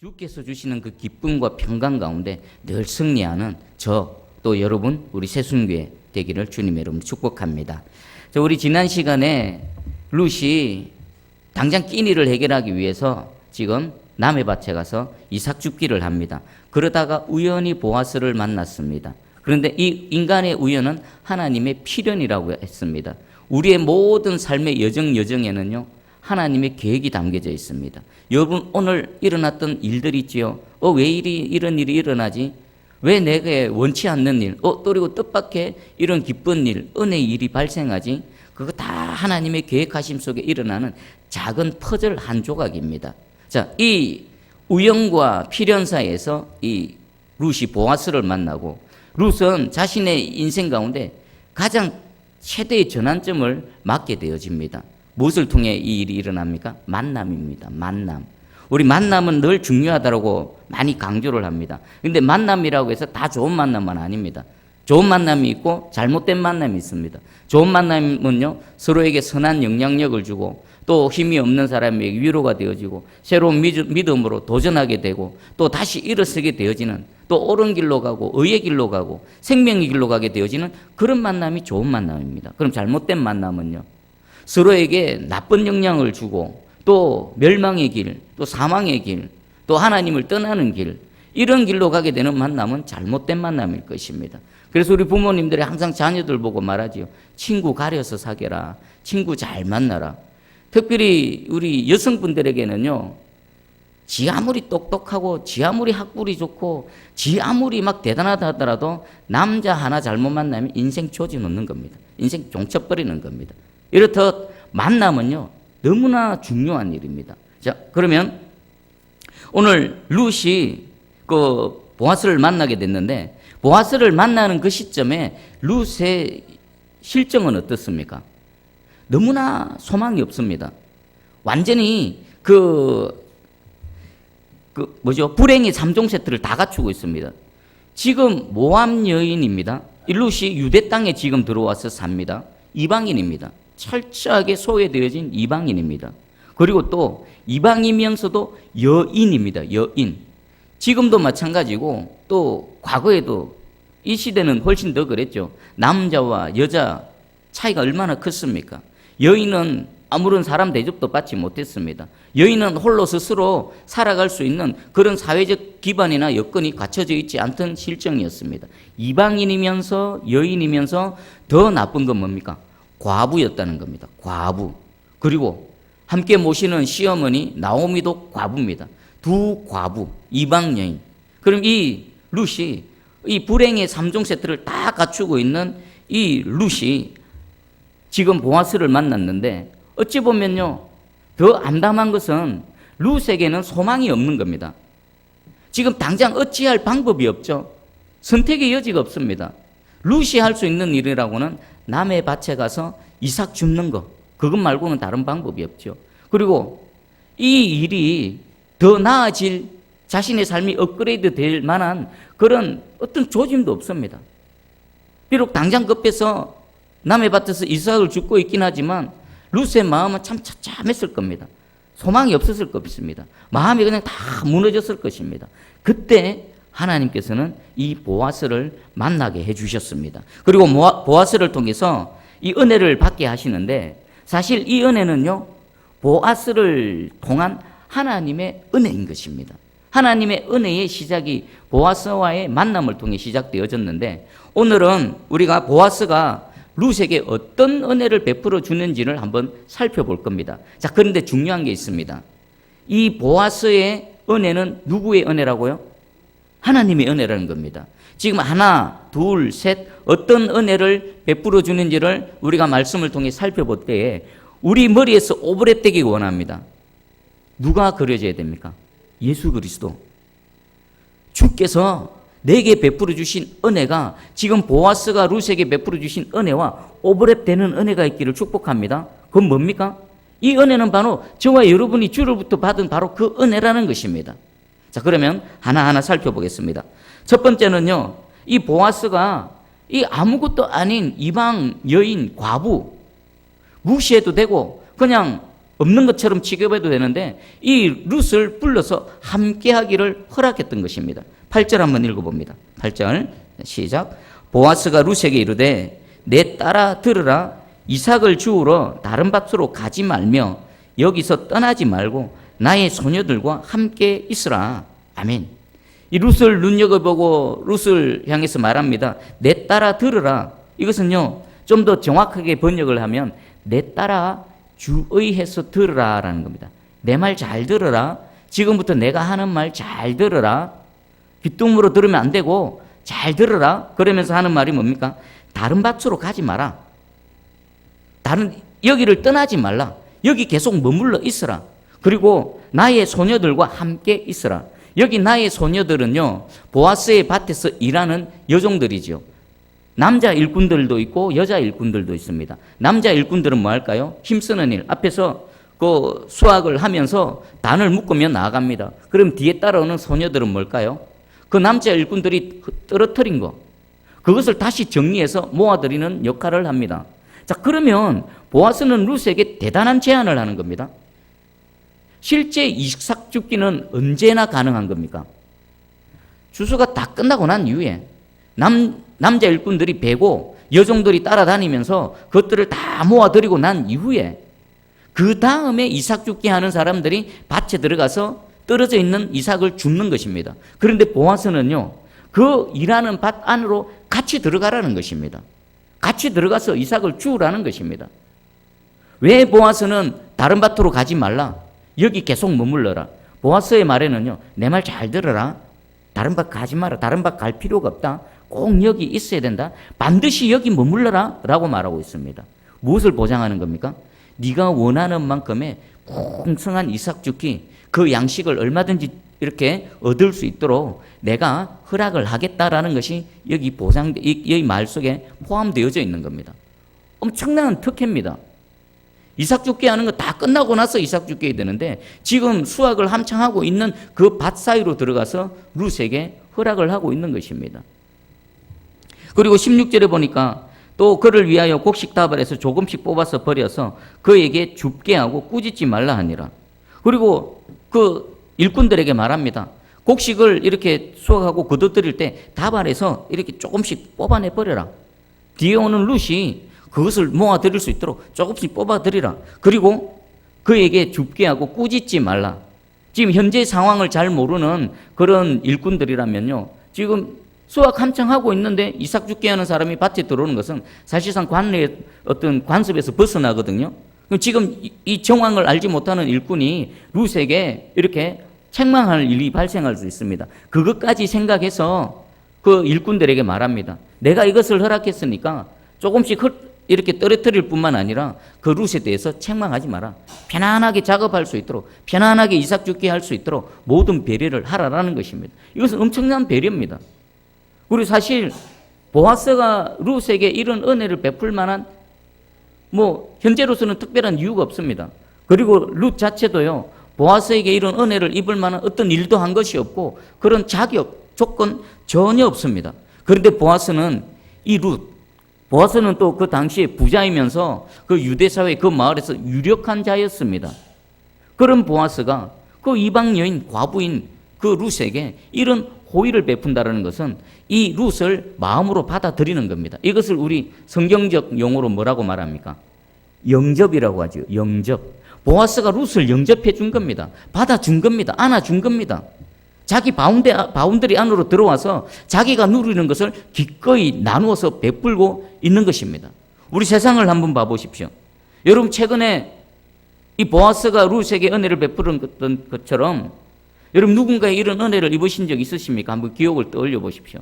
주께서 주시는 그 기쁨과 평강 가운데 늘 승리하는 저 또 여러분 우리 새순교회 되기를 주님의 이름으로 축복합니다. 자, 우리 지난 시간에 룻이 당장 끼니를 해결하기 위해서 지금 남의 밭에 가서 이삭 죽기를 합니다. 그러다가 우연히 보아스를 만났습니다. 그런데 이 인간의 우연은 하나님의 필연이라고 했습니다. 우리의 모든 삶의 여정 여정에는요. 하나님의 계획이 담겨져 있습니다. 여러분 오늘 일어났던 일들 있지요. 어 왜 이리 이런 일이 일어나지? 왜 내게 원치 않는 일, 어 또리고 뜻밖의 이런 기쁜 일, 은혜의 일이 발생하지? 그거 다 하나님의 계획하심 속에 일어나는 작은 퍼즐 한 조각입니다. 자, 이 우연과 필연 사이에서 이 룻이 보아스를 만나고 룻은 자신의 인생 가운데 가장 최대의 전환점을 맞게 되어집니다. 무엇을 통해 이 일이 일어납니까? 만남입니다. 만남. 우리 만남은 늘 중요하다고 많이 강조를 합니다. 근데 만남이라고 해서 다 좋은 만남은 아닙니다. 좋은 만남이 있고 잘못된 만남이 있습니다. 좋은 만남은요, 서로에게 선한 영향력을 주고 또 힘이 없는 사람에게 위로가 되어지고 새로운 믿음으로 도전하게 되고 또 다시 일어서게 되어지는 또 옳은 길로 가고 의의 길로 가고 생명의 길로 가게 되어지는 그런 만남이 좋은 만남입니다. 그럼 잘못된 만남은요, 서로에게 나쁜 영향을 주고 또 멸망의 길, 또 사망의 길, 또 하나님을 떠나는 길, 이런 길로 가게 되는 만남은 잘못된 만남일 것입니다. 그래서 우리 부모님들이 항상 자녀들 보고 말하지요. 친구 가려서 사귀라. 친구 잘 만나라. 특별히 우리 여성분들에게는요. 지 아무리 똑똑하고 지 아무리 학벌이 좋고 지 아무리 막 대단하다 하더라도 남자 하나 잘못 만나면 인생 조지 놓는 겁니다. 인생 종쳐버리는 겁니다. 이렇듯 만남은요. 너무나 중요한 일입니다. 자, 그러면 오늘 룻이 그 보아스를 만나게 됐는데 보아스를 만나는 그 시점에 룻의 실정은 어떻습니까? 너무나 소망이 없습니다. 완전히 그, 그 뭐죠? 불행의 3종 세트를 다 갖추고 있습니다. 지금 모함 여인입니다. 이 룻이 유대 땅에 지금 들어와서 삽니다. 이방인입니다. 철저하게 소외되어진 이방인입니다. 그리고 또 이방이면서도 여인입니다. 여인. 지금도 마찬가지고 또 과거에도 이 시대는 훨씬 더 그랬죠. 남자와 여자 차이가 얼마나 컸습니까? 여인은 아무런 사람 대접도 받지 못했습니다. 여인은 홀로 스스로 살아갈 수 있는 그런 사회적 기반이나 여건이 갖춰져 있지 않던 실정이었습니다. 이방인이면서 여인이면서 더 나쁜 건 뭡니까? 과부였다는 겁니다. 과부. 그리고 함께 모시는 시어머니 나오미도 과부입니다. 두 과부, 이방 여인. 그럼 이 룻이 이 불행의 3종 세트를 다 갖추고 있는 이 룻이 지금 보아스를 만났는데 어찌 보면요. 더 암담한 것은 룻에게는 소망이 없는 겁니다. 지금 당장 어찌할 방법이 없죠. 선택의 여지가 없습니다. 룻이 할 수 있는 일이라고는 남의 밭에 가서 이삭 줍는 거. 그것 말고는 다른 방법이 없죠. 그리고 이 일이 더 나아질 자신의 삶이 업그레이드 될 만한 그런 어떤 조짐도 없습니다. 비록 당장 급해서 남의 밭에서 이삭을 줍고 있긴 하지만 루스의 마음은 참 참참했을 겁니다. 소망이 없었을 것입니다. 마음이 그냥 다 무너졌을 것입니다. 그때 하나님께서는 이 보아스를 만나게 해 주셨습니다. 그리고 보아스를 통해서 이 은혜를 받게 하시는데 사실 이 은혜는요, 보아스를 통한 하나님의 은혜인 것입니다. 하나님의 은혜의 시작이 보아스와의 만남을 통해 시작되어졌는데 오늘은 우리가 보아스가 룻에게 어떤 은혜를 베풀어 주는지를 한번 살펴볼 겁니다. 자, 그런데 중요한 게 있습니다. 이 보아스의 은혜는 누구의 은혜라고요? 하나님의 은혜라는 겁니다. 지금 하나, 둘, 셋 어떤 은혜를 베풀어 주는지를 우리가 말씀을 통해 살펴볼 때에 우리 머리에서 되기 원합니다. 누가 그려져야 됩니까? 예수 그리스도. 주께서 내게 베풀어 주신 은혜가 지금 보아스가 룻에게 베풀어 주신 은혜와 오버랩 되는 은혜가 있기를 축복합니다. 그건 뭡니까? 이 은혜는 바로 저와 여러분이 주로부터 받은 바로 그 은혜라는 것입니다. 자, 그러면 하나하나 살펴보겠습니다. 첫 번째는요, 이 보아스가 이 아무것도 아닌 이방 여인 과부 무시해도 되고 그냥 없는 것처럼 취급해도 되는데 이 룻을 불러서 함께 하기를 허락했던 것입니다. 8절 한번 읽어봅니다. 8절 시작. 보아스가 룻에게 이르되 내 딸아 들으라 이삭을 주우러 다른 밭으로 가지 말며 여기서 떠나지 말고 나의 소녀들과 함께 있으라. 아멘. 이 룻을 눈여겨보고 룻을 향해서 말합니다. 내 딸아 들으라. 이것은요, 좀 더 정확하게 번역을 하면 내 딸아 주의해서 들으라 라는 겁니다. 내 말 잘 들으라. 지금부터 내가 하는 말 잘 들으라. 귀뚱으로 들으면 안 되고 잘 들으라. 그러면서 하는 말이 뭡니까? 다른 밭으로 가지 마라. 다른 여기를 떠나지 말라. 여기 계속 머물러 있으라. 그리고 나의 소녀들과 함께 있으라. 여기 나의 소녀들은요, 보아스의 밭에서 일하는 여종들이지요. 남자 일꾼들도 있고 여자 일꾼들도 있습니다. 남자 일꾼들은 뭐 할까요? 힘쓰는 일. 앞에서 그 수확을 하면서 단을 묶으며 나아갑니다. 그럼 뒤에 따라오는 소녀들은 뭘까요? 그 남자 일꾼들이 떨어뜨린 거. 그것을 다시 정리해서 모아들이는 역할을 합니다. 자, 그러면 보아스는 루스에게 대단한 제안을 하는 겁니다. 실제 이삭 죽기는 언제나 가능한 겁니까? 주수가 다 끝나고 난 이후에 남, 남자 일꾼들이 베고 여종들이 따라다니면서 그것들을 다 모아들이고 난 이후에 그 다음에 이삭 죽게 하는 사람들이 밭에 들어가서 떨어져 있는 이삭을 줍는 것입니다. 그런데 보아스는요, 그 일하는 밭 안으로 같이 들어가라는 것입니다. 같이 들어가서 이삭을 주우라는 것입니다. 왜 보아스는 다른 밭으로 가지 말라? 여기 계속 머물러라. 보아스의 말에는요, 내 말 잘 들어라. 다른 밭 가지 마라. 다른 밭 갈 필요가 없다. 꼭 여기 있어야 된다. 반드시 여기 머물러라. 라고 말하고 있습니다. 무엇을 보장하는 겁니까? 네가 원하는 만큼의 풍성한 이삭 죽기, 그 양식을 얼마든지 이렇게 얻을 수 있도록 내가 허락을 하겠다라는 것이 여기 보장, 이, 이 말 속에 포함되어져 있는 겁니다. 엄청난 특혜입니다. 이삭 죽게 하는 거 다 끝나고 나서 이삭 죽게 되는데 지금 수확을 한창 하고 있는 그 밭 사이로 들어가서 룻에게 허락을 하고 있는 것입니다. 그리고 16절에 보니까 또 그를 위하여 곡식답을 해서 조금씩 뽑아서 버려서 그에게 줍게 하고 꾸짖지 말라 하니라. 그리고 그 일꾼들에게 말합니다. 곡식을 이렇게 수확하고 거둬들일 때 다발해서 이렇게 조금씩 뽑아내 버려라. 뒤에 오는 룻이 그것을 모아들일 수 있도록 조금씩 뽑아들이라. 그리고 그에게 줍게 하고 꾸짖지 말라. 지금 현재 상황을 잘 모르는 그런 일꾼들이라면요. 지금 수확 한창 하고 있는데 이삭 죽게 하는 사람이 밭에 들어오는 것은 사실상 관례의 어떤 관습에서 벗어나거든요. 지금 이- 이 정황을 알지 못하는 일꾼이 룻에게 이렇게 책망할 일이 발생할 수 있습니다. 그것까지 생각해서 그 일꾼들에게 말합니다. 내가 이것을 허락했으니까 조금씩 헐- 이렇게 떨어뜨릴 뿐만 아니라 그 룻에 대해서 책망하지 마라. 편안하게 작업할 수 있도록, 편안하게 이삭 죽게 할 수 있도록 모든 배려를 하라라는 것입니다. 이것은 엄청난 배려입니다. 그리고 사실 보아스가 룻에게 이런 은혜를 베풀 만한 뭐 현재로서는 특별한 이유가 없습니다. 그리고 룻 자체도요. 보아스에게 이런 은혜를 입을 만한 어떤 일도 한 것이 없고 그런 자격 조건 전혀 없습니다. 그런데 보아스는 이 룻, 보아스는 또 그 당시에 부자이면서 그 유대 사회 그 마을에서 유력한 자였습니다. 그런 보아스가 그 이방 여인 과부인 그 룻에게 이런 호의를 베푼다라는 것은 이 룻을 마음으로 받아들이는 겁니다. 이것을 우리 성경적 용어로 뭐라고 말합니까? 영접이라고 하죠. 영접. 보아스가 룻을 영접해 준 겁니다. 받아준 겁니다. 안아준 겁니다. 자기 바운데, 바운더리 안으로 들어와서 자기가 누리는 것을 기꺼이 나누어서 베풀고 있는 것입니다. 우리 세상을 한번 봐보십시오. 여러분, 최근에 이 보아스가 룻에게 은혜를 베푸는 것처럼 여러분 누군가의 이런 은혜를 입으신 적 있으십니까? 한번 기억을 떠올려 보십시오.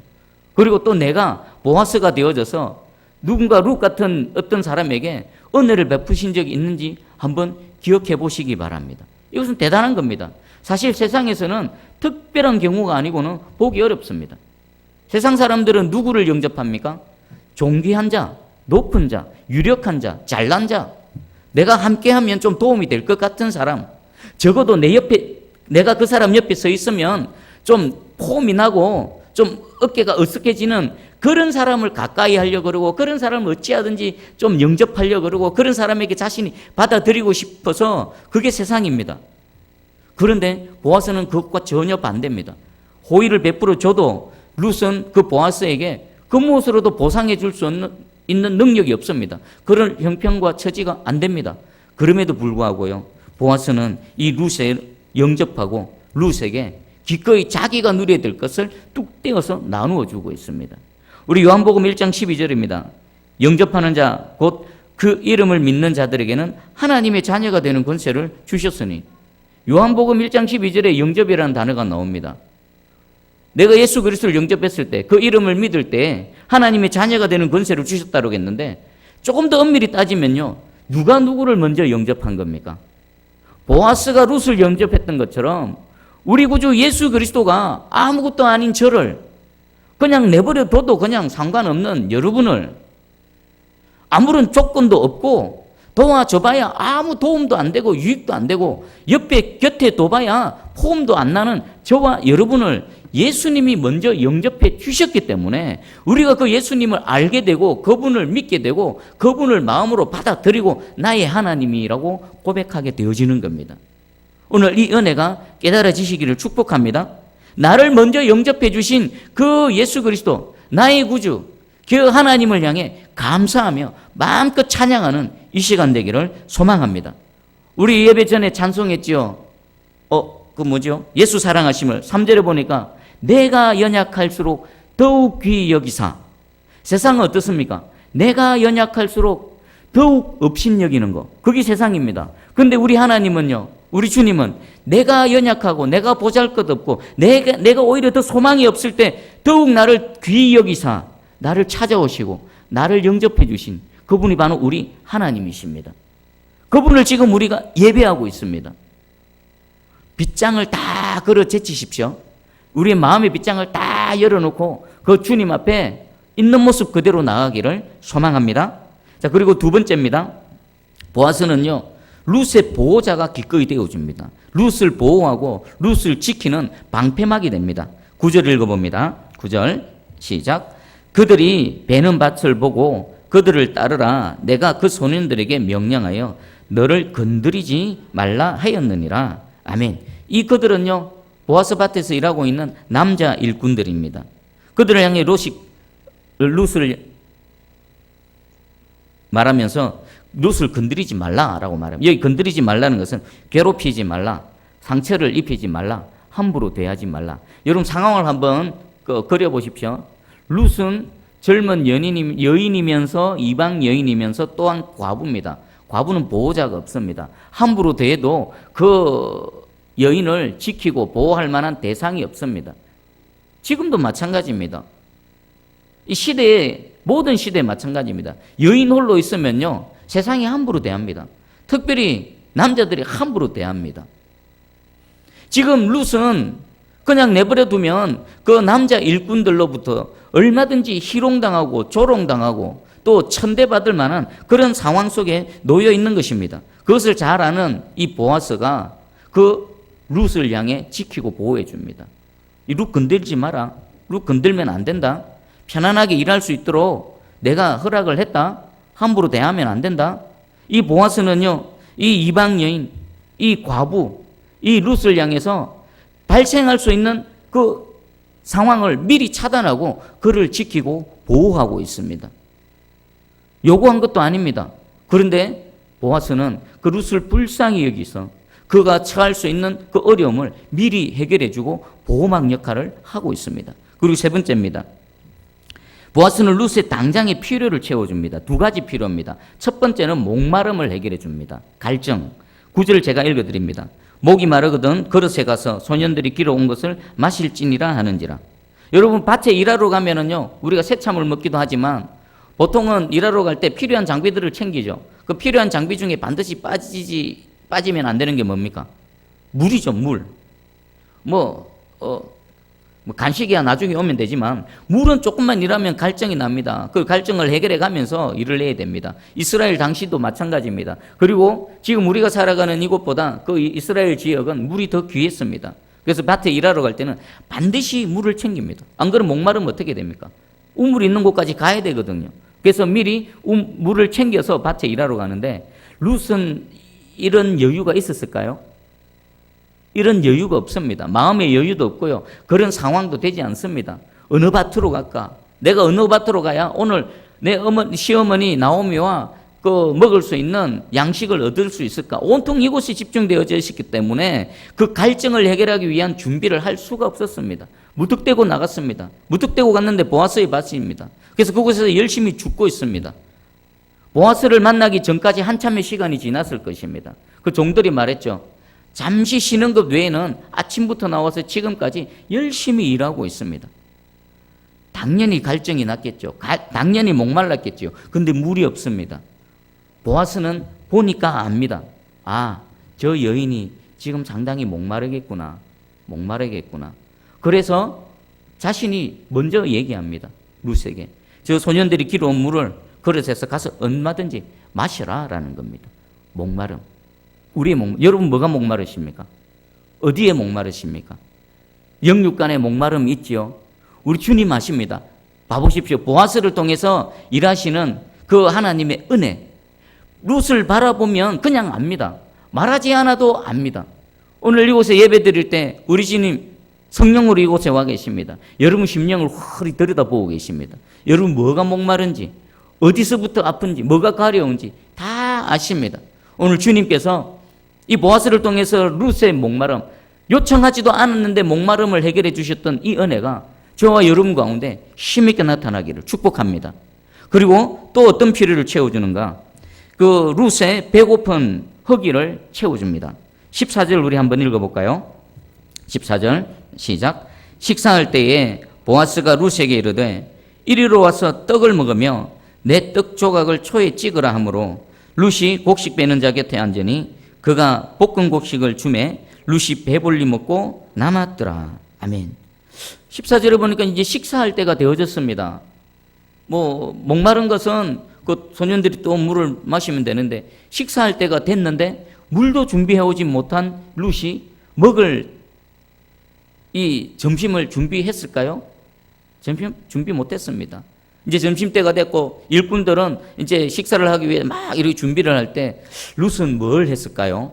그리고 또 내가 보아스가 되어져서 누군가 룻 같은 어떤 사람에게 은혜를 베푸신 적이 있는지 한번 기억해 보시기 바랍니다. 이것은 대단한 겁니다. 사실 세상에서는 특별한 경우가 아니고는 보기 어렵습니다. 세상 사람들은 누구를 영접합니까? 존귀한 자, 높은 자, 유력한 자, 잘난 자, 내가 함께하면 좀 도움이 될 것 같은 사람, 적어도 내 옆에 내가 그 사람 옆에 서 있으면 좀 폼이 나고 좀 어깨가 으쓱해지는 그런 사람을 가까이 하려고 그러고 그런 사람을 어찌하든지 좀 영접하려고 그러고 그런 사람에게 자신이 받아들이고 싶어서 그게 세상입니다. 그런데 보아스는 그것과 전혀 반대입니다. 호의를 베풀어 줘도 룻은 그 보아스에게 그 무엇으로도 보상해 줄 수 있는 능력이 없습니다. 그런 형편과 처지가 안 됩니다. 그럼에도 불구하고요. 보아스는 이 룻에 영접하고 룻에게 기꺼이 자기가 누려야 될 것을 뚝 떼어서 나누어 주고 있습니다. 우리 요한복음 1장 12절입니다. 영접하는 자, 곧 그 이름을 믿는 자들에게는 하나님의 자녀가 되는 권세를 주셨으니 요한복음 1장 12절에 영접이라는 단어가 나옵니다. 내가 예수 그리스도를 영접했을 때 그 이름을 믿을 때 하나님의 자녀가 되는 권세를 주셨다고 했는데 조금 더 엄밀히 따지면요. 누가 누구를 먼저 영접한 겁니까? 보아스가 룻을 영접했던 것처럼 우리 구주 예수 그리스도가 아무것도 아닌 저를 그냥 내버려 둬도 그냥 상관없는 여러분을 아무런 조건도 없고 도와줘봐야 아무 도움도 안 되고 유익도 안 되고 옆에 곁에 둬봐야 포움도 안 나는 저와 여러분을 예수님이 먼저 영접해 주셨기 때문에 우리가 그 예수님을 알게 되고 그분을 믿게 되고 그분을 마음으로 받아들이고 나의 하나님이라고 고백하게 되어지는 겁니다. 오늘 이 은혜가 깨달아지시기를 축복합니다. 나를 먼저 영접해 주신 그 예수 그리스도 나의 구주 그 하나님을 향해 감사하며 마음껏 찬양하는 이 시간 되기를 소망합니다. 우리 예배 전에 찬송했지요. 어, 그 뭐죠? 예수 사랑하심을 3절에 보니까 내가 연약할수록 더욱 귀히 여기사. 세상은 어떻습니까? 내가 연약할수록 더욱 업신 여기는 거. 그게 세상입니다. 근데 우리 하나님은요. 우리 주님은 내가 연약하고 내가 보잘 것 없고 내가 내가 오히려 더 소망이 없을 때 더욱 나를 귀히 여기사 나를 찾아오시고 나를 영접해 주신 그분이 바로 우리 하나님이십니다. 그분을 지금 우리가 예배하고 있습니다. 빗장을 다 걸어 제치십시오. 우리의 마음의 빗장을 다 열어놓고 그 주님 앞에 있는 모습 그대로 나가기를 소망합니다. 자, 그리고 두 번째입니다. 보아스는요, 룻의 보호자가 기꺼이 되어줍니다. 룻을 보호하고 룻을 지키는 방패막이 됩니다. 구절 읽어봅니다. 구절 시작. 그들이 베는 밭을 보고 그들을 따르라. 내가 그 소년들에게 명령하여 너를 건드리지 말라 하였느니라. 아멘. 이 그들은요, 보아스 밭에서 일하고 있는 남자 일꾼들입니다. 그들을 향해 룻을 말하면서 룻을 건드리지 말라라고 말합니다. 여기 건드리지 말라는 것은 괴롭히지 말라, 상처를 입히지 말라, 함부로 대하지 말라. 여러분 상황을 한번 그 그려보십시오. 룻은 젊은 연인이, 여인이면서 이방 여인이면서 또한 과부입니다. 과부는 보호자가 없습니다. 함부로 대해도 그 여인을 지키고 보호할 만한 대상이 없습니다. 지금도 마찬가지입니다. 이 시대에 모든 시대에 마찬가지입니다. 여인 홀로 있으면요 세상이 함부로 대합니다. 특별히 남자들이 함부로 대합니다. 지금 룻은 그냥 내버려 두면 그 남자 일꾼들로부터 얼마든지 희롱당하고 조롱당하고 또 천대받을 만한 그런 상황 속에 놓여 있는 것입니다. 그것을 잘 아는 이 보아스가 그 룻을 향해 지키고 보호해 줍니다. 이 룻 건들지 마라. 룻 건들면 안 된다. 편안하게 일할 수 있도록 내가 허락을 했다. 함부로 대하면 안 된다. 이 보아스는요, 이 이방 여인, 이 과부, 이 룻을 향해서 발생할 수 있는 그 상황을 미리 차단하고 그를 지키고 보호하고 있습니다. 요구한 것도 아닙니다. 그런데 보아스는 그 룻을 불쌍히 여기서 그가 처할 수 있는 그 어려움을 미리 해결해 주고 보호막 역할을 하고 있습니다. 그리고 세 번째입니다. 보아스는 룻의 당장의 필요를 채워줍니다. 두 가지 필요입니다. 첫 번째는 목마름을 해결해 줍니다. 갈증. 구절을 제가 읽어드립니다. 목이 마르거든 그릇에 가서 소년들이 길어온 것을 마실지니라 하는지라. 여러분 밭에 일하러 가면은요 우리가 새참을 먹기도 하지만 보통은 일하러 갈 때 필요한 장비들을 챙기죠. 그 필요한 장비 중에 반드시 빠지지 빠지면 안 되는 게 뭡니까? 물이죠 물. 뭐 어, 뭐 간식이야 나중에 오면 되지만 물은 조금만 일하면 갈증이 납니다. 그 갈증을 해결해 가면서 일을 해야 됩니다. 이스라엘 당시도 마찬가지입니다. 그리고 지금 우리가 살아가는 이곳보다 그 이스라엘 지역은 물이 더 귀했습니다. 그래서 밭에 일하러 갈 때는 반드시 물을 챙깁니다. 안 그러면 목마르면 어떻게 됩니까? 우물 있는 곳까지 가야 되거든요. 그래서 미리 우- 물을 챙겨서 밭에 일하러 가는데 룻은 이런 여유가 있었을까요? 이런 여유가 없습니다. 마음의 여유도 없고요. 그런 상황도 되지 않습니다. 어느 밭으로 갈까? 내가 어느 밭으로 가야 오늘 내 어머니, 시어머니 나오미와 그 먹을 수 있는 양식을 얻을 수 있을까? 온통 이곳에 집중되어져 있었기 때문에 그 갈증을 해결하기 위한 준비를 할 수가 없었습니다. 무턱대고 나갔습니다. 무턱대고 갔는데 보아스의 밭입니다. 그래서 그곳에서 열심히 죽고 있습니다. 보아스를 만나기 전까지 한참의 시간이 지났을 것입니다. 그 종들이 말했죠. 잠시 쉬는 것 외에는 아침부터 나와서 지금까지 열심히 일하고 있습니다. 당연히 갈증이 났겠죠. 가- 당연히 목말랐겠죠. 근데 물이 없습니다. 보아스는 보니까 압니다. 아, 저 여인이 지금 상당히 목마르겠구나. 목마르겠구나. 그래서 자신이 먼저 얘기합니다. 루스에게. 저 소년들이 길어온 물을 그릇에서 가서 얼마든지 마셔라 라는 겁니다. 목마름. 우리의 목, 여러분 뭐가 목마르십니까? 어디에 목마르십니까? 영육간에 목마름 있지요. 우리 주님 아십니다. 봐보십시오. 보아스를 통해서 일하시는 그 하나님의 은혜. 룻을 바라보면 그냥 압니다. 말하지 않아도 압니다. 오늘 이곳에 예배 드릴 때 우리 주님 성령으로 이곳에 와 계십니다. 여러분 심령을 홀히 들여다보고 계십니다. 여러분 뭐가 목마른지, 어디서부터 아픈지, 뭐가 가려운지 다 아십니다. 오늘 주님께서 이 보아스를 통해서 룻의 목마름, 요청하지도 않았는데 목마름을 해결해 주셨던 이 은혜가 저와 여러분 가운데 힘있게 나타나기를 축복합니다. 그리고 또 어떤 필요를 채워주는가? 그 룻의 배고픈 허기를 채워줍니다. 14절 우리 한번 읽어볼까요? 14절 시작. 식사할 때에 보아스가 룻에게 이르되 이리로 와서 떡을 먹으며 내 떡 조각을 초에 찍으라 하므로 룻이 곡식 빼는 자 곁에 앉으니 그가 볶은 곡식을 주매 룻이 배불리 먹고 남았더라. 아멘. 14절에 보니까 이제 식사할 때가 되어졌습니다. 뭐 목마른 것은 그 소년들이 또 물을 마시면 되는데 식사할 때가 됐는데 물도 준비해 오지 못한 룻이 먹을 이 점심을 준비했을까요? 점심 준비 못했습니다. 이제 점심 때가 됐고 일꾼들은 이제 식사를 하기 위해 막 이렇게 준비를 할 때 룻은 뭘 했을까요?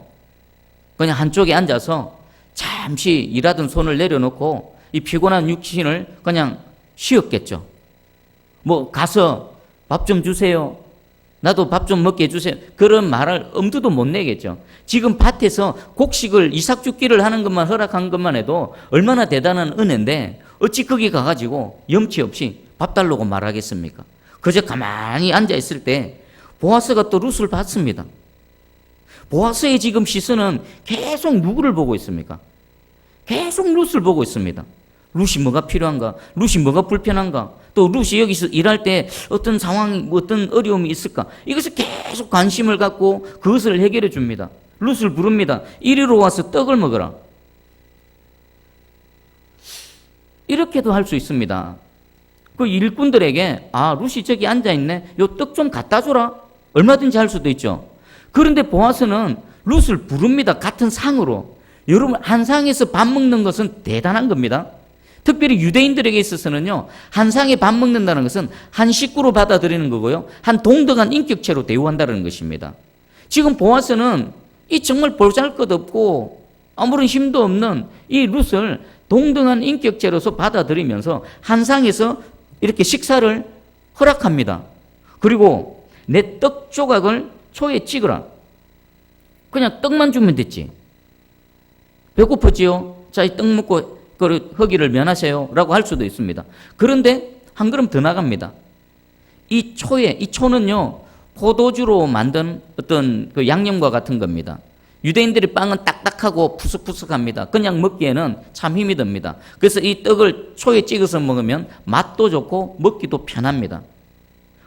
그냥 한쪽에 앉아서 잠시 일하던 손을 내려놓고 이 피곤한 육신을 그냥 쉬었겠죠. 뭐 가서 밥 좀 주세요. 나도 밥 좀 먹게 해주세요. 그런 말을 엄두도 못 내겠죠. 지금 밭에서 곡식을 이삭 죽기를 하는 것만 허락한 것만 해도 얼마나 대단한 은혜인데 어찌 거기 가가지고 염치 없이 밥 달라고 말하겠습니까? 그저 가만히 앉아 있을 때 보아스가 또 룻을 봤습니다. 보아스의 지금 시선은 계속 누구를 보고 있습니까? 계속 룻을 보고 있습니다. 룻이 뭐가 필요한가? 룻이 뭐가 불편한가? 또 룻이 여기서 일할 때 어떤 상황이, 뭐 어떤 어려움이 있을까? 이것을 계속 관심을 갖고 그것을 해결해 줍니다. 룻을 부릅니다. 이리로 와서 떡을 먹어라. 이렇게도 할 수 있습니다. 그 일꾼들에게 아 룻이 저기 앉아 있네. 요 떡 좀 갖다 줘라. 얼마든지 할 수도 있죠. 그런데 보아스는 룻을 부릅니다. 같은 상으로. 여러분 한 상에서 밥 먹는 것은 대단한 겁니다. 특별히 유대인들에게 있어서는요 한 상에 밥 먹는다는 것은 한 식구로 받아들이는 거고요 한 동등한 인격체로 대우한다는 것입니다. 지금 보아스는 이 정말 볼잘것없고 아무런 힘도 없는 이 룻을 동등한 인격체로서 받아들이면서 한 상에서 이렇게 식사를 허락합니다. 그리고 내 떡 조각을 초에 찍으라. 그냥 떡만 주면 됐지. 배고프지요? 자, 이 떡 먹고 그 허기를 면하세요. 라고 할 수도 있습니다. 그런데 한 걸음 더 나갑니다. 이 초에, 이 초는요, 포도주로 만든 어떤 그 양념과 같은 겁니다. 유대인들의 빵은 딱딱하고 푸석푸석합니다. 그냥 먹기에는 참 힘이 듭니다. 그래서 이 떡을 초에 찍어서 먹으면 맛도 좋고 먹기도 편합니다.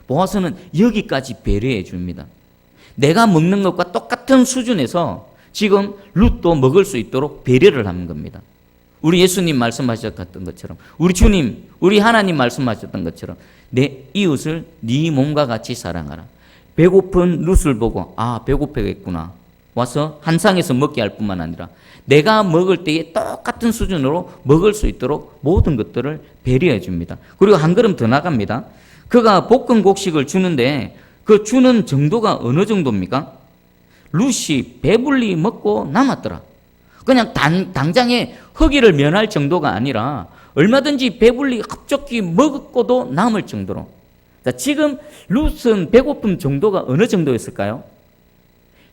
보아서는 여기까지 배려해 줍니다. 내가 먹는 것과 똑같은 수준에서 지금 룻도 먹을 수 있도록 배려를 하는 겁니다. 우리 예수님 말씀하셨던 것처럼 우리 주님, 우리 하나님 말씀하셨던 것처럼 내 이웃을 네 몸과 같이 사랑하라. 배고픈 룻을 보고 아 배고프겠구나. 와서 한 상에서 먹게 할 뿐만 아니라 내가 먹을 때에 똑같은 수준으로 먹을 수 있도록 모든 것들을 배려해 줍니다. 그리고 한 걸음 더 나갑니다. 그가 볶은 곡식을 주는데 그 주는 정도가 어느 정도입니까? 루시 배불리 먹고 남았더라. 그냥 단, 당장에 허기를 면할 정도가 아니라 얼마든지 배불리 흡족히 먹고도 남을 정도로. 자, 지금 룻은 배고픔 정도가 어느 정도였을까요?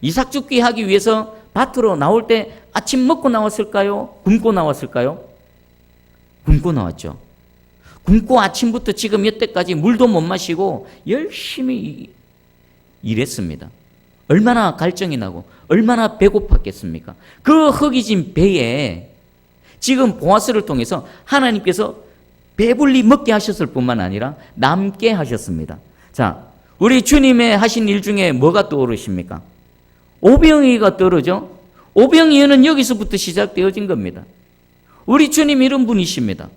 이삭 죽기 하기 위해서 밭으로 나올 때 아침 먹고 나왔을까요? 굶고 나왔을까요? 굶고 나왔죠. 굶고 아침부터 지금 여태까지 물도 못 마시고 열심히 일했습니다. 얼마나 갈증이 나고 얼마나 배고팠겠습니까? 그 허기진 배에 지금 보아스를 통해서 하나님께서 배불리 먹게 하셨을 뿐만 아니라 남게 하셨습니다. 자, 우리 주님의 하신 일 중에 뭐가 떠오르십니까? 오병이가 떠오르죠? 오병이어는 여기서부터 시작되어진 겁니다. 우리 주님 이런 분이십니다.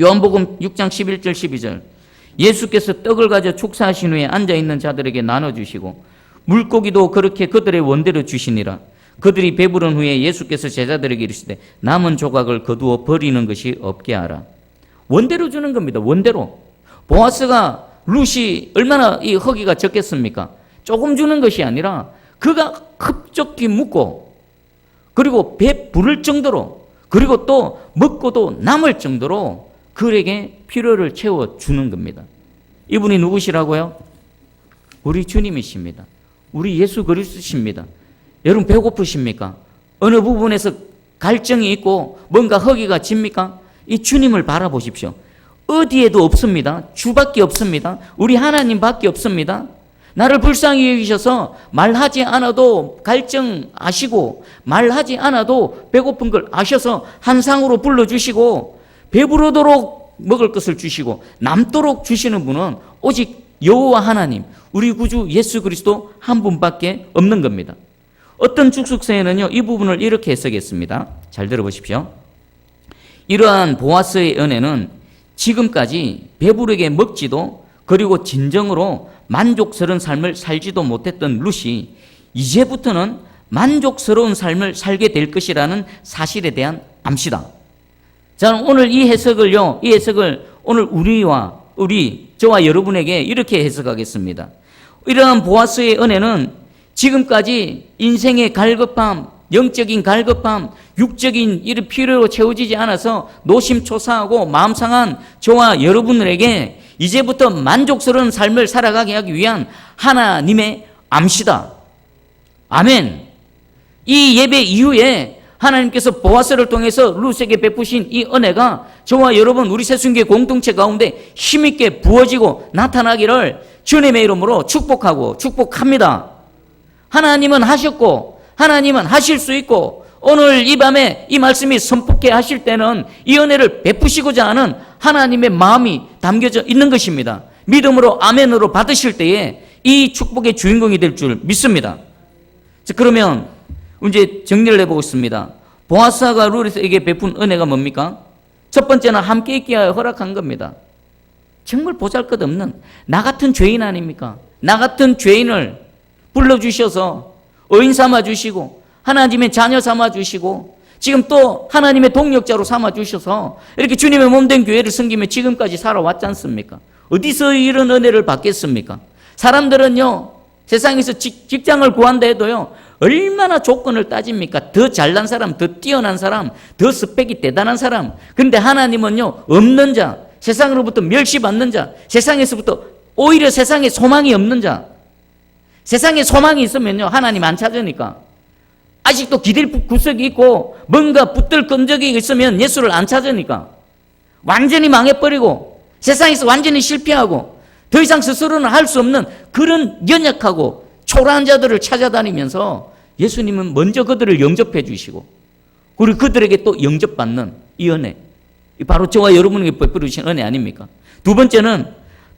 요한복음 6장 11절 12절 예수께서 떡을 가져 축사하신 후에 앉아 있는 자들에게 나눠 주시고 물고기도 그렇게 그들의 원대로 주시니라 그들이 배부른 후에 예수께서 제자들에게 이르시되 남은 조각을 거두어 버리는 것이 없게 하라 원대로 주는 겁니다 원대로 보아스가 룻이 얼마나 이 허기가 적겠습니까 조금 주는 것이 아니라 그가 흡족히 묻고 그리고 배 부를 정도로 그리고 또 먹고도 남을 정도로 그에게 필요를 채워 주는 겁니다. 이분이 누구시라고요? 우리 주님이십니다. 우리 예수 그리스도십니다. 여러분 배고프십니까? 어느 부분에서 갈증이 있고 뭔가 허기가 집니까? 이 주님을 바라보십시오. 어디에도 없습니다. 주밖에 없습니다. 우리 하나님밖에 없습니다. 나를 불쌍히 여기셔서 말하지 않아도 갈증 아시고 말하지 않아도 배고픈 걸 아셔서 한 상으로 불러주시고 배부르도록 먹을 것을 주시고 남도록 주시는 분은 오직 여호와 하나님 우리 구주 예수 그리스도 한 분밖에 없는 겁니다. 어떤 축숙서에는요 이 부분을 이렇게 해석했습니다. 잘 들어보십시오. 이러한 보아스의 은혜는 지금까지 배부르게 먹지도 그리고 진정으로 만족스러운 삶을 살지도 못했던 룻이 이제부터는 만족스러운 삶을 살게 될 것이라는 사실에 대한 암시다. 저는 오늘 이 해석을요, 이 해석을 오늘 우리와 우리 저와 여러분에게 이렇게 해석하겠습니다. 이러한 보아스의 은혜는 지금까지 인생의 갈급함, 영적인 갈급함, 육적인 이런 필요로 채워지지 않아서 노심초사하고 마음 상한 저와 여러분들에게 이제부터 만족스러운 삶을 살아가게 하기 위한 하나님의 암시다. 아멘. 이 예배 이후에 하나님께서 보아스를 통해서 루스에게 베푸신 이 은혜가 저와 여러분 우리 새순교 공동체 가운데 힘있게 부어지고 나타나기를 주님의 이름으로 축복하고 축복합니다. 하나님은 하셨고 하나님은 하실 수 있고 오늘 이 밤에 이 말씀이 선포케 하실 때는 이 은혜를 베푸시고자 하는 하나님의 마음이 담겨져 있는 것입니다. 믿음으로 아멘으로 받으실 때에 이 축복의 주인공이 될 줄 믿습니다. 자, 그러면 이제 정리를 해보겠습니다. 보아스가 루리스에게 베푼 은혜가 뭡니까? 첫 번째는 함께 있게 하여 허락한 겁니다. 정말 보잘것없는 나 같은 죄인 아닙니까? 나 같은 죄인을 불러주셔서 의인 삼아 주시고 하나님의 자녀 삼아 주시고 지금 또 하나님의 동력자로 삼아 주셔서 이렇게 주님의 몸된 교회를 섬기며 지금까지 살아왔지 않습니까? 어디서 이런 은혜를 받겠습니까? 사람들은요 세상에서 직, 직장을 구한다 해도요 얼마나 조건을 따집니까? 더 잘난 사람, 더 뛰어난 사람, 더 스펙이 대단한 사람. 근데 하나님은요 없는 자, 세상으로부터 멸시받는 자, 세상에서부터 오히려 세상에 소망이 없는 자. 세상에 소망이 있으면요 하나님 안 찾으니까 아직도 기댈 구석이 있고 뭔가 붙들 끈적이 있으면 예수를 안 찾으니까 완전히 망해버리고 세상에서 완전히 실패하고 더 이상 스스로는 할 수 없는 그런 연약하고 초라한 자들을 찾아다니면서 예수님은 먼저 그들을 영접해 주시고 그리고 그들에게 또 영접받는 이 은혜 이 바로 저와 여러분에게 베풀어 주신 은혜 아닙니까? 두 번째는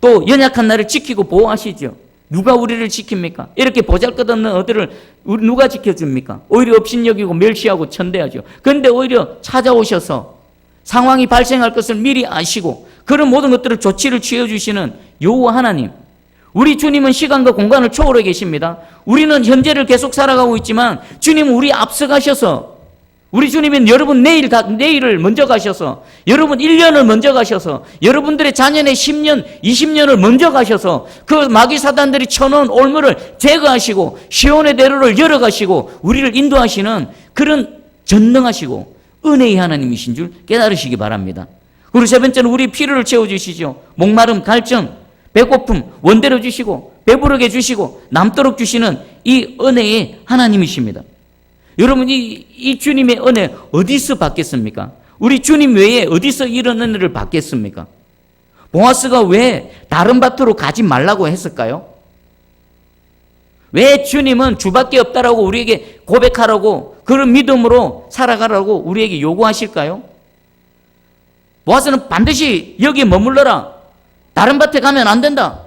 또 연약한 나를 지키고 보호하시죠. 누가 우리를 지킵니까? 이렇게 보잘것없는 어들을 누가 지켜줍니까? 오히려 업신여기고 멸시하고 천대하죠. 그런데 오히려 찾아오셔서 상황이 발생할 것을 미리 아시고 그런 모든 것들을 조치를 취해 주시는 여호와 하나님 우리 주님은 시간과 공간을 초월해 계십니다. 우리는 현재를 계속 살아가고 있지만 주님은 우리 앞서가셔서 우리 주님은 여러분 내일 가, 내일을 먼저 가셔서 여러분 1년을 먼저 가셔서 여러분들의 자녀의 10년, 20년을 먼저 가셔서 그 마귀 사단들이 쳐놓은 올무를 제거하시고 시온의 대로를 열어가시고 우리를 인도하시는 그런 전능하시고 은혜의 하나님이신 줄 깨달으시기 바랍니다. 그리고 세 번째는 우리 필요를 채워주시죠. 목마름, 갈증, 배고픔 원대로 주시고 배부르게 주시고 남도록 주시는 이 은혜의 하나님이십니다. 여러분 이, 이 주님의 은혜 어디서 받겠습니까? 우리 주님 외에 어디서 이런 은혜를 받겠습니까? 보아스가 왜 다른 밭으로 가지 말라고 했을까요? 왜 주님은 주밖에 없다라고 우리에게 고백하라고 그런 믿음으로 살아가라고 우리에게 요구하실까요? 보아스는 반드시 여기에 머물러라. 다른 밭에 가면 안 된다.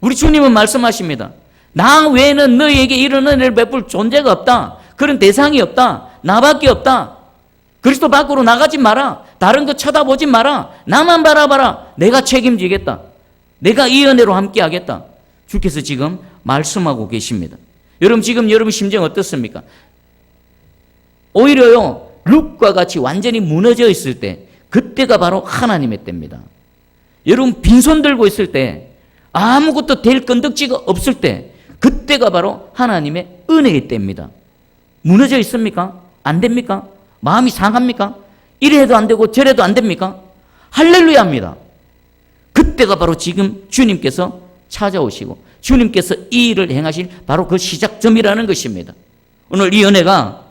우리 주님은 말씀하십니다. 나 외에는 너희에게 이런 은혜를 베풀 존재가 없다. 그런 대상이 없다. 나밖에 없다. 그리스도 밖으로 나가지 마라. 다른 거 쳐다보지 마라. 나만 바라봐라. 내가 책임지겠다. 내가 이 은혜로 함께 하겠다. 주께서 지금 말씀하고 계십니다. 여러분 지금 여러분 심정 어떻습니까? 오히려요. 룩과 같이 완전히 무너져 있을 때 그때가 바로 하나님의 때입니다. 여러분 빈손 들고 있을 때 아무것도 될 건덕지가 없을 때 그때가 바로 하나님의 은혜의 때입니다. 무너져 있습니까? 안 됩니까? 마음이 상합니까? 이래도 안 되고 저래도 안 됩니까? 할렐루야입니다. 그때가 바로 지금 주님께서 찾아오시고 주님께서 이 일을 행하실 바로 그 시작점이라는 것입니다. 오늘 이 은혜가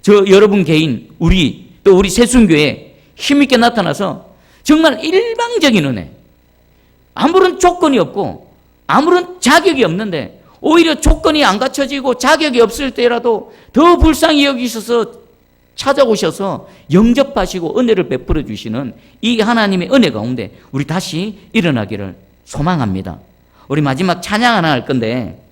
저 여러분 개인 우리 또 우리 새순교에 힘있게 나타나서 정말 일방적인 은혜 아무런 조건이 없고 아무런 자격이 없는데 오히려 조건이 안 갖춰지고 자격이 없을 때라도 더 불쌍히 여기셔서 찾아오셔서 영접하시고 은혜를 베풀어 주시는 이 하나님의 은혜 가운데 우리 다시 일어나기를 소망합니다. 우리 마지막 찬양 하나 할 건데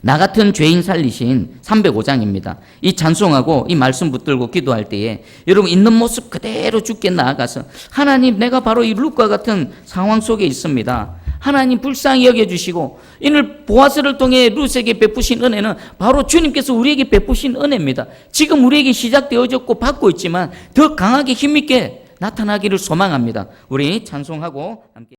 나 같은 죄인 살리신 305장입니다. 이 찬송하고 이 말씀 붙들고 기도할 때에 여러분 있는 모습 그대로 죽게 나아가서 하나님 내가 바로 이 룩과 같은 상황 속에 있습니다. 하나님 불쌍히 여겨주시고 이늘 보아스를 통해 룻에게 베푸신 은혜는 바로 주님께서 우리에게 베푸신 은혜입니다. 지금 우리에게 시작되어졌고 받고 있지만 더 강하게 힘있게 나타나기를 소망합니다. 우리 찬송하고 함께